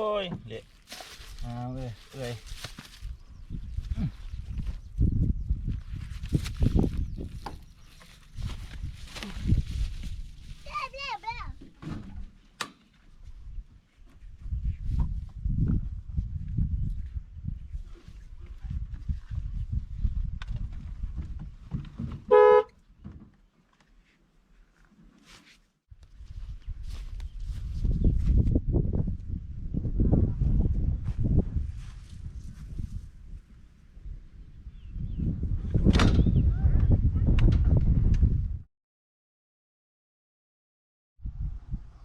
โอ้ยเละเอาเอ้ยเอ้ย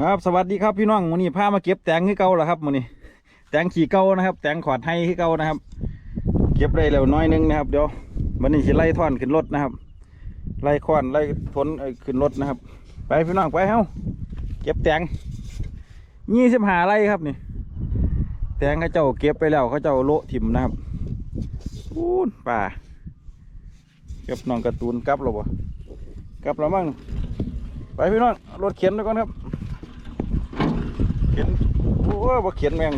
ครับสวัสดีครับพี่น้องวันนี้พามาเก็บแตงคือเก่าแล้วครับวันนี้ แตงขี่เก่านะครับ แตงขอดให้คือเก่านะครับ เก็บได้แล้วน้อยหนึงนะครับเดี๋ยววันนี้สิไล่ท่อนขึ้นรถนะครับ ไล่ค้อนไล่ทนเอ้ยขึ้นรถนะครับ ไปพี่น้องไปเฮ้าเก็บแตงยี่สิบหาไร่ครับนี่ แตงเขาเจ้าเก็บไปแล้วเขาเจ้าโละถิ่มนะครับพูนป่าเก็บน้องการ์ตูนกลับแล้วบ่กลับแล้วมั้งไปพี่น้องรถเข็นไปก่อนครับ เข็นโอ้ยบ่เข็นแม่ง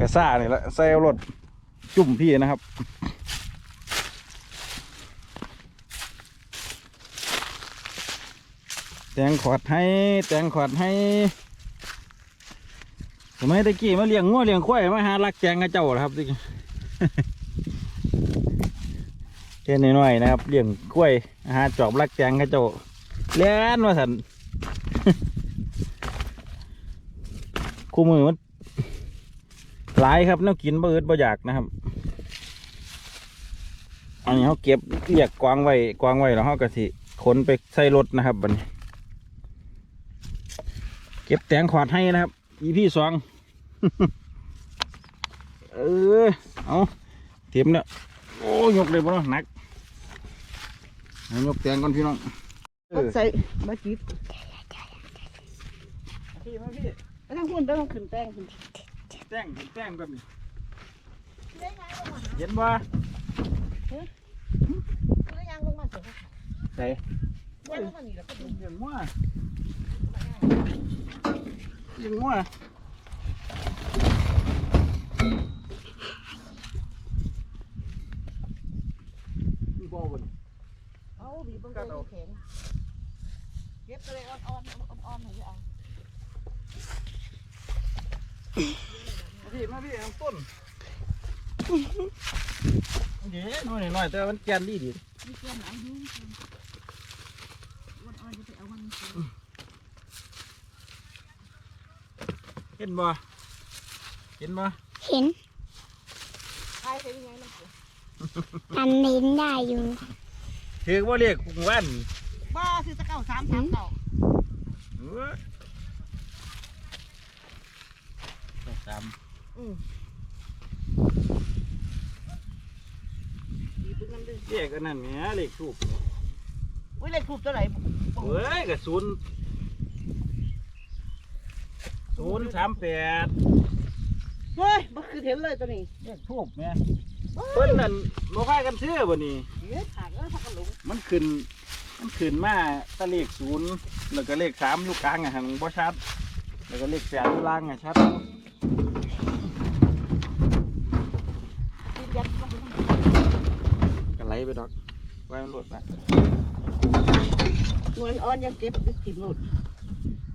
กระซ่านี่ละใส่รถจุ่มพี่นะครับแตงขอดให้แตงขอดให้สมัยตะกี้มาเลี้ยงงัวเลี้ยงควายมาหาลักแจงกับเจ้าเหรอครับที่เล่นน้อยๆนะครับเลี้ยงกล้วยหาจอบลักแจงกับเจ้าเล่นว่าสัน คู่มือมันหลายครับแน้กินบ่อึดบ่อยากนะครับ อันนี้เขาเก็บเรียกกวางไว้กวางไว้แล้วเขาก็สิขนไปใส่รถนะครับบันเก็บแตงขวาดให้นะครับ อีพี่สองเออเอาเตรียมเนี่ยโอ้ยกเลยบ่หนักยกแตงก่อนพี่น้องใส่มาจีบพี่มาพี่ ทั้งคุณต้องขึ้นแป้งขึ้นแตงแตงแบบนี้เห็นบ่แล้วยางลงมาเสียใส่ยางลงมานี่แล้วก็ดึงเห็นมั่วยิงมั่วมีบ่บ่นเอาบีบมันก็แข็งเก็บเลยอ่อนอ่อนอ่อนๆให้เอามา พี่มาพี่เอาต้นเดี๋ยวน้อยหน่อยแต่มันแกนดีดีมีเกลือหนังอยู่อ่อนอ่อนจะไปเอามันเห็นบ่เห็นบ่เห็นใช่ใช่ยังไงมันเสียอันเน้นได้อยู่ถือว่าเรียกกุ้งว่านบ้าซื้อตะเก่าสามสามเก่า เออ สามอืมบีบมันดึงเรียกอันนั้นแหมเรียกถูกอุ้ยเลขถูกเท่าไหร่เฮ้ยกับศูนย์ศูนย์สามแปดเฮ้ยมันคือเห็นเลยตัวนี้เรียกถูกแหมเพิ่นนั่นโมค่ายกันซื้อบ่นี่เฮ้ยขาดแล้วถ้ากันหลงมันขึ้น มันขึ้นมาแตะเลขศูนย์แล้วก็เลขสามอยู่กลางอะหันบ่ชัด แล้วก็เลขแปดอยู่ล่างอะชัด บีบยัดลงไป ก็ ไหลไปดอกไว้มันหลดนะหน่วยอ่อนยังเก็บติดหมด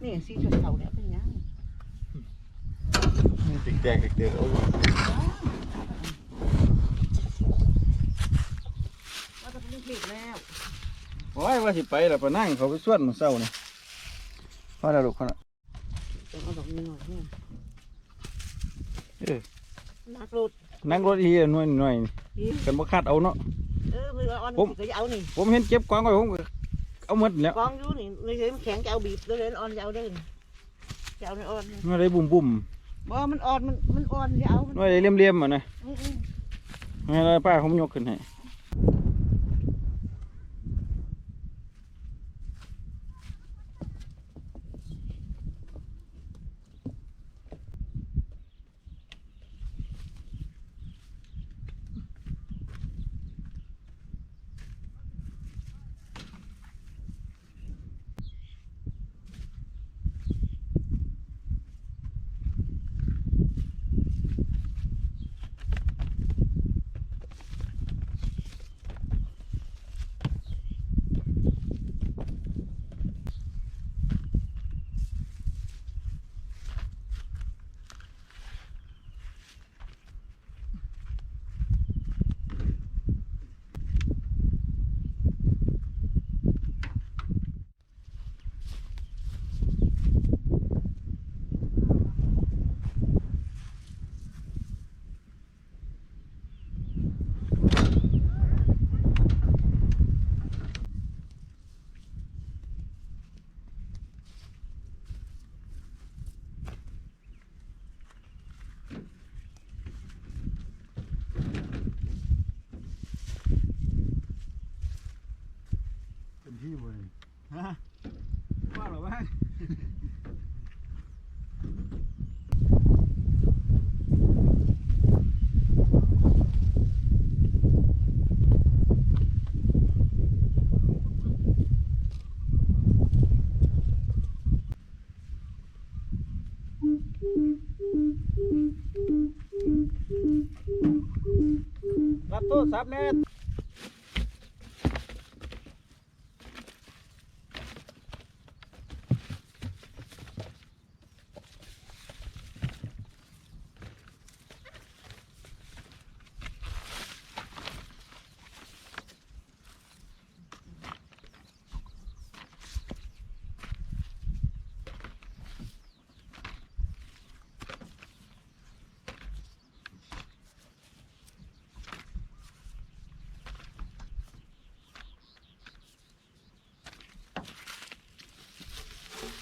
นี่สีชนเขาเนี่ยเป็นยังติดแดงติดเดือดโอ้ยว่าจะเป็นเห็ดแล้วโอ้ยว่าสิไปแล้วไปนั่งเขาไปส่วนมื้อเช้านี่พอแล้วลูกพอแล้วต้องเอาดอกนี้หน่อยเนี่ยเออนักรถนั่งรถอีหน่วยหน่อยนี่อีกันบ่คาดเอาเนาะ เออมืออ่อนผมก็จะเอานี่ผมเห็นเก็บกวางไว้ผมก็เอาหมดแล้วกองอยู่นี่เลยเห็นแข็งจะเอาบีบเลยอ่อนจะเอาเด้อจะเอาในอ่อนหน่วยได้บุ่มบุ่มบ่มันอ่อนมันมันอ่อนจะเอามันๆหน่วยได้เลี่ยมเลี่ยมๆอะนะอืมอืมให้แล้วป้าผมยกขึ้นให้ รับ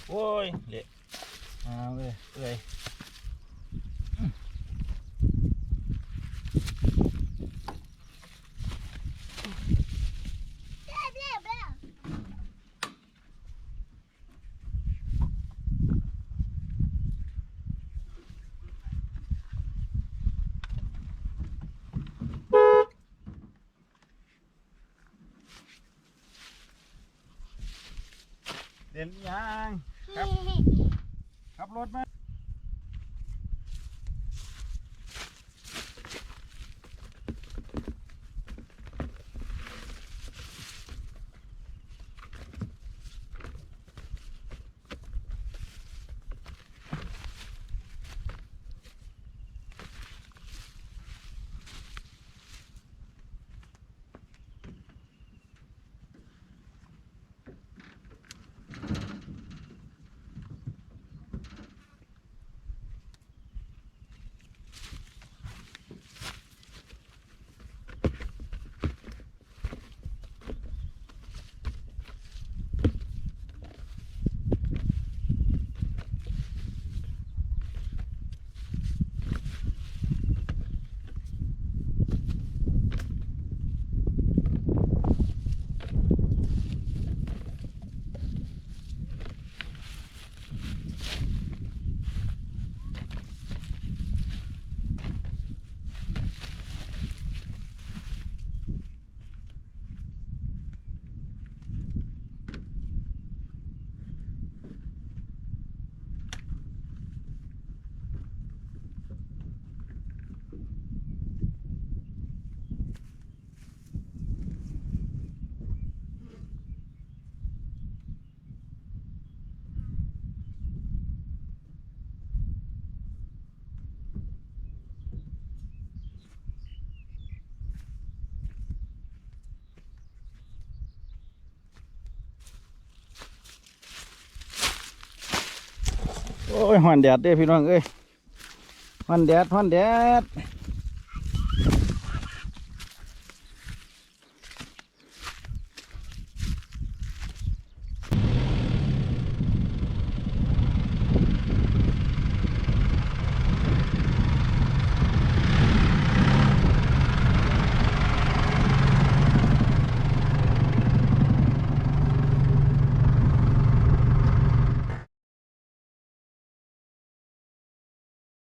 โทรศัพท์แน่โอ้ยเละเอาเลยเอ้ยเด่นยัง ครับขับรถมา โอ้ยหันแดดเด้พี่น้องเอ้ยหันแดดหันแดด